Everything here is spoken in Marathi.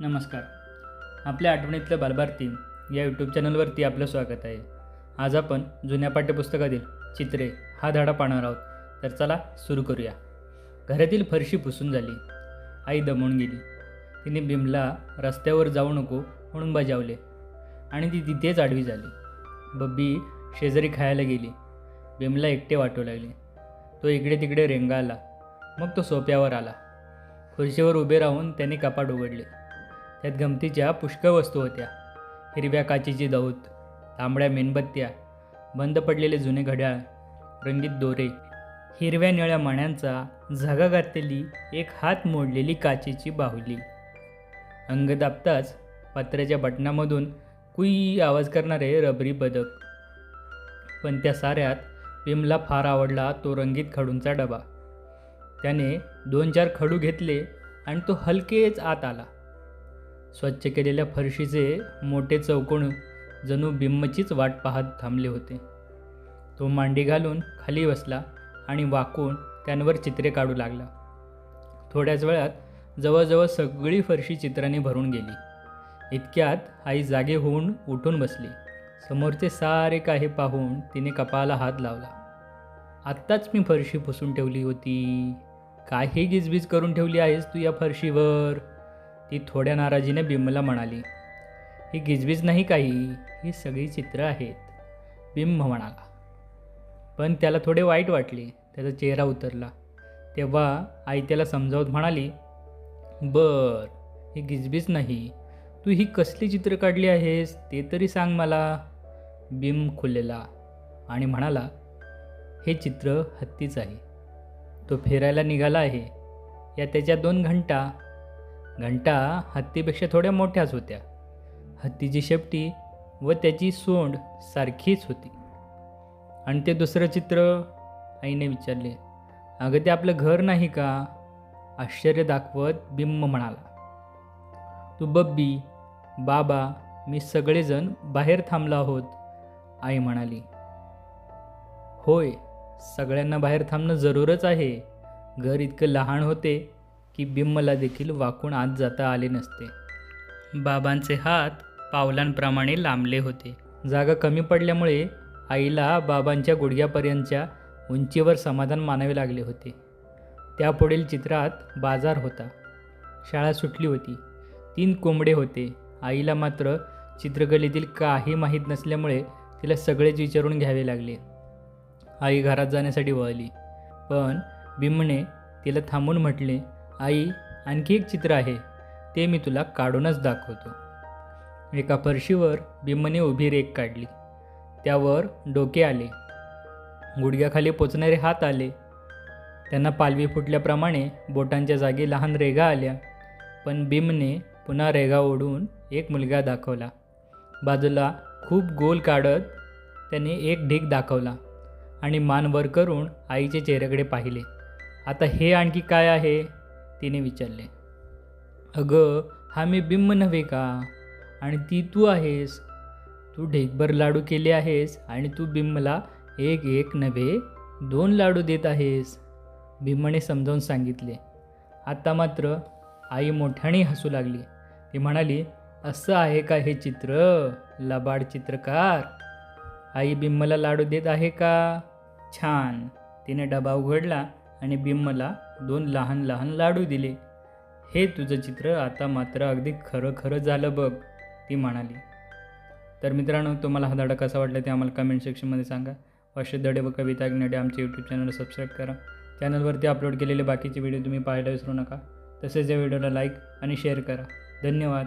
नमस्कार. आपल्या आठवणीतलं बालभारती या यूट्यूब चॅनलवरती आपलं स्वागत आहे. आज आपण जुन्या पाठ्यपुस्तकातील चित्रे हा धडा पाहणार आहोत. तर चला सुरू करूया. घरातील फरशी पुसून झाली. आई दमून गेली. तिने बिमला रस्त्यावर जाऊ नको म्हणून बजावले आणि ती तिथेच आडवी झाली. बब्बी शेजारी खायला गेली. बिमला एकटे वाटू लागले. तो इकडे तिकडे रेंगाळला. मग तो सोप्यावर आला. खुर्शीवर उभे राहून त्याने कपाट उघडले. त्यात गमतीच्या पुष्कळ वस्तू होत्या. हिरव्या काचेची दौत तांबड्या मेणबत्त्या बंद पडलेले जुने घड्याळ रंगीत दोरे हिरव्या निळ्या मण्यांचा झगा घातलेली एक हात मोडलेली काचेची बाहुली. अंग दाबताच पत्र्याच्या बटणामधून कुई आवाज करणारे रबरी बदक. पण त्या साऱ्यात विमला फार आवडला तो रंगीत खडूंचा डबा. त्याने दोन चार खडू घेतले आणि तो हलकेच आत आला. स्वच्छ केलेल्या फरशीचे मोठे चौकोन जणू बिम्मचीच वाट पाहत थांबले होते. तो मांडी घालून खाली बसला आणि वाकून त्यांवर चित्रे काढू लागला. थोड्याच वेळात जवळजवळ सगळी फरशी चित्राने भरून गेली. इतक्यात आई जागे होऊन उठून बसली. समोरचे सारे काही पाहून तिने कपाळाला हात लावला. आत्ताच मी फरशी पुसून ठेवली होती. काही गिजबीज करून ठेवली आहेस तू या फरशीवर? ती थोड्या नाराजीने बिमला म्हणाली ही गिजबीज नाही काही ही सगळी चित्रं आहेत बिंब म्हणाला. पण त्याला थोडे वाईट वाटले त्याचा चेहरा उतरला. तेव्हा आई त्याला समजावत म्हणाली बर ही गिजबीज नाही तू ही कसली चित्र काढली आहेस ते तरी सांग मला. बिम खुललेला आणि म्हणाला हे चित्र हत्तीच आहे. तो फिरायला निघाला आहे. या त्याच्या दोन घंटा घंटा हत्तीपेक्षा थोड्या मोठ्याच होत्या. हत्तीची शेपटी व त्याची सोंड सारखीच होती. आणि ते दुसरं चित्र आईने विचारले अगं ते आपलं घर नाही का? आश्चर्य दाखवत बिंब म्हणाला तू बब्बी बाबा मी सगळेजण बाहेर थांबलो आहोत आई म्हणाली. होय सगळ्यांना बाहेर थांबणं जरूरच आहे. घर इतकं लहान होते की बिम्मला देखील वाकून आत जाता आले नसते. बाबांचे हात पावलांप्रमाणे लांबले होते. जागा कमी पडल्यामुळे आईला बाबांच्या गुडघ्यापर्यंतच्या उंचीवर समाधान मानावे लागले होते. त्यापुढील चित्रात बाजार होता. शाळा सुटली होती. तीन कोंबडे होते. आईला मात्र चित्रकलेतील काही माहीत नसल्यामुळे तिला सगळेच विचारून घ्यावे लागले. आई घरात जाण्यासाठी वळली. पण बिम्मने तिला थांबून म्हटले आई आणखी एक चित्र आहे ते मी तुला काढूनच दाखवतो. एका फरशीवर बिम्मने उभी रेख काढली. त्यावर डोके आले. गुडघ्याखाली पोचणारे हात आले. त्यांना पालवी फुटल्याप्रमाणे बोटांच्या जागी लहान रेगा आल्या. पण बिमने पुन्हा रेगा ओढून एक मुलगा दाखवला. बाजूला खूप गोल काढत त्याने एक ढीक दाखवला आणि मान वर करून आईचे चेहऱ्याकडे पाहिले. आता हे आणखी काय आहे? तिने विचारले अगं हा मी बिंब नव्हे का? आणि ती तू आहेस. तू ढेकभर लाडू केले आहेस आणि तू बिंबला एक एक नव्हे दोन लाडू देत आहेस. भीमने समजावून सांगितले. आता मात्र आई मोठ्याने हसू लागली. ती म्हणाली असं आहे का हे चित्र? लबाड चित्रकार. आई बिंबला लाडू देत आहे का? छान. तिने डबा उघडला आणि बिंबला दोन लहान लहान लाडू दिले. हे तुझं चित्र आता मात्र अगदी खरं खरं झालं बघ ती म्हणाली. तर मित्रांनो तुम्हाला हा धडा कसा वाटला ते आम्हाला कमेंट सेक्शनमध्ये सांगा. असे धडे व कविता ऐकणारे आमचे यूट्यूब चॅनल सबस्क्राईब करा. चॅनलवरती अपलोड केलेले बाकीचे व्हिडिओ तुम्ही पाहायला विसरू नका. तसेच या व्हिडिओला लाईक आणि शेअर करा. धन्यवाद.